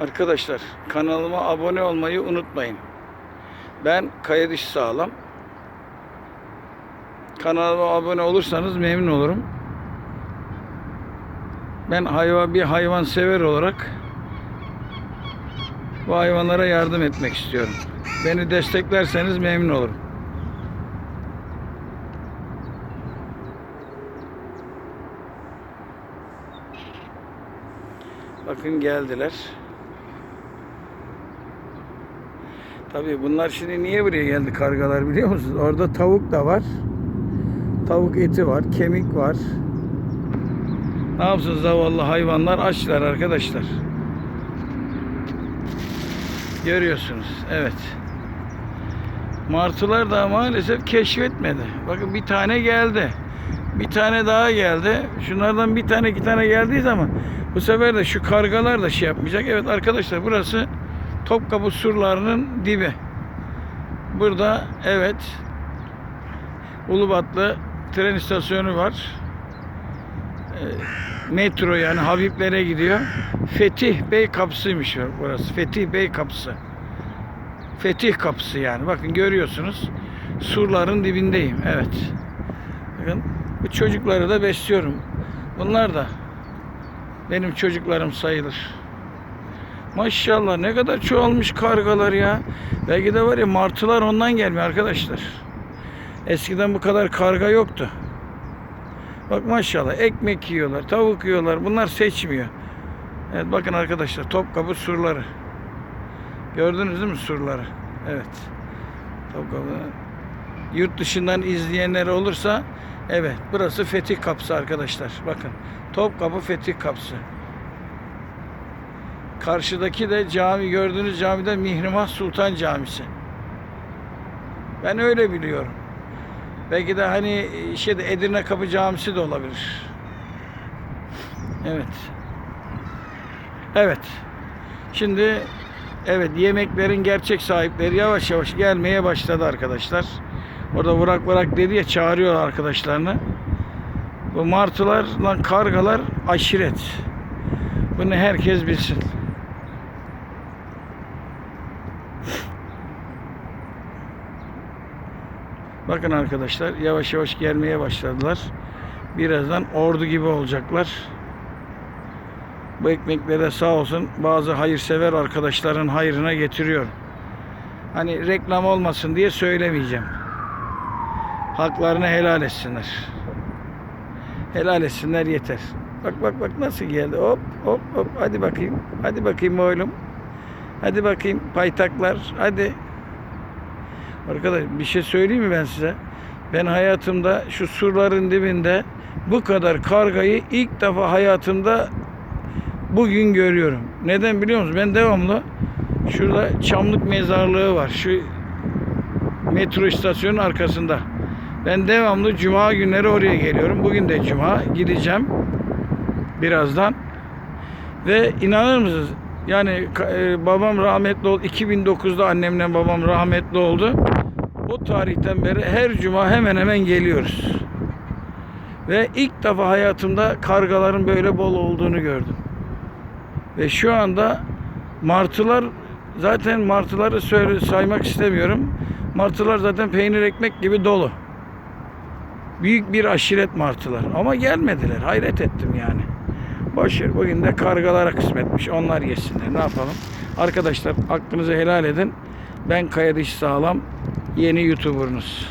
Arkadaşlar kanalıma abone olmayı unutmayın. Ben Kaya Diş Sağlam. Kanalıma abone olursanız memnun olurum. Ben hayvan bir hayvan sever olarak bu hayvanlara yardım etmek istiyorum. Beni desteklerseniz memnun olurum. Bakın geldiler. Tabii bunlar şimdi niye buraya geldi kargalar biliyor musunuz? Orada tavuk da var. Tavuk eti var, kemik var. Ne yapsın zavallı hayvanlar açlar arkadaşlar. Görüyorsunuz. Evet. Martılar da maalesef keşfetmedi. Bakın bir tane geldi. Bir tane daha geldi. Şunlardan bir tane iki tane geldiği zaman bu sefer de şu kargalar da şey yapmayacak. Evet arkadaşlar burası Topkapı surlarının dibi. Burada evet Ulubatlı tren istasyonu var. Ee, metro yani Habiblere gidiyor. Fetih Bey kapısıymış burası. Fetih Bey kapısı. Fetih kapısı yani. Bakın görüyorsunuz. Surların dibindeyim. Evet. Bakın bu çocukları da besliyorum. Bunlar da benim çocuklarım sayılır. Maşallah ne kadar çoğalmış kargalar ya. Belki de var ya martılar ondan gelmiyor arkadaşlar. Eskiden bu kadar karga yoktu. Bak maşallah ekmek yiyorlar, tavuk yiyorlar. Bunlar seçmiyor. Evet bakın arkadaşlar Topkapı surları. Gördünüz değil mi surları? Evet. Topkapı. Yurt dışından izleyenler olursa evet burası Fetih Kapısı arkadaşlar. Bakın Topkapı Fetih Kapısı. Karşıdaki de cami gördüğünüz camide Mihrimah Sultan Camisi. Ben öyle biliyorum. Belki de hani şeyde Edirne Kapı Camisi de olabilir. Evet. Evet. Şimdi evet yemeklerin gerçek sahipleri yavaş yavaş gelmeye başladı arkadaşlar. Orada vurak vurak dedi ya çağırıyor arkadaşlarını. Bu martılarla kargalar aşiret. Bunu herkes bilsin. Bakın arkadaşlar yavaş yavaş gelmeye başladılar. Birazdan ordu gibi olacaklar. Bu ekmeklere sağ olsun bazı hayırsever arkadaşların hayrına getiriyor. Hani reklam olmasın diye söylemeyeceğim. Haklarını helal etsinler. Helal etsinler yeter. Bak bak bak nasıl geldi. Hop hop hop hadi bakayım. Hadi bakayım oğlum. Hadi bakayım paytaklar. Hadi. Arkadaş bir şey söyleyeyim mi ben size? Ben hayatımda şu surların dibinde bu kadar kargayı ilk defa hayatımda bugün görüyorum. Neden biliyor musunuz? Ben devamlı şurada Çamlık Mezarlığı var. Şu metro istasyonun arkasında. Ben devamlı cuma günleri oraya geliyorum. Bugün de cuma gideceğim birazdan. Ve inanır mısınız? Yani e, babam rahmetli oldu. 2009'da annemle babam rahmetli oldu. O tarihten beri her cuma hemen hemen geliyoruz. Ve ilk defa hayatımda kargaların böyle bol olduğunu gördüm. Ve şu anda martılar zaten martıları söyle, saymak istemiyorum. Martılar zaten peynir ekmek gibi dolu. Büyük bir aşiret martılar. Ama gelmediler. Hayret ettim yani. Boşver bugün de kargalara kısmetmiş. Onlar yesinler. Ne yapalım? Arkadaşlar hakkınızı helal edin. Ben Kaya Diş Sağlam. Yeni YouTuber'ınız.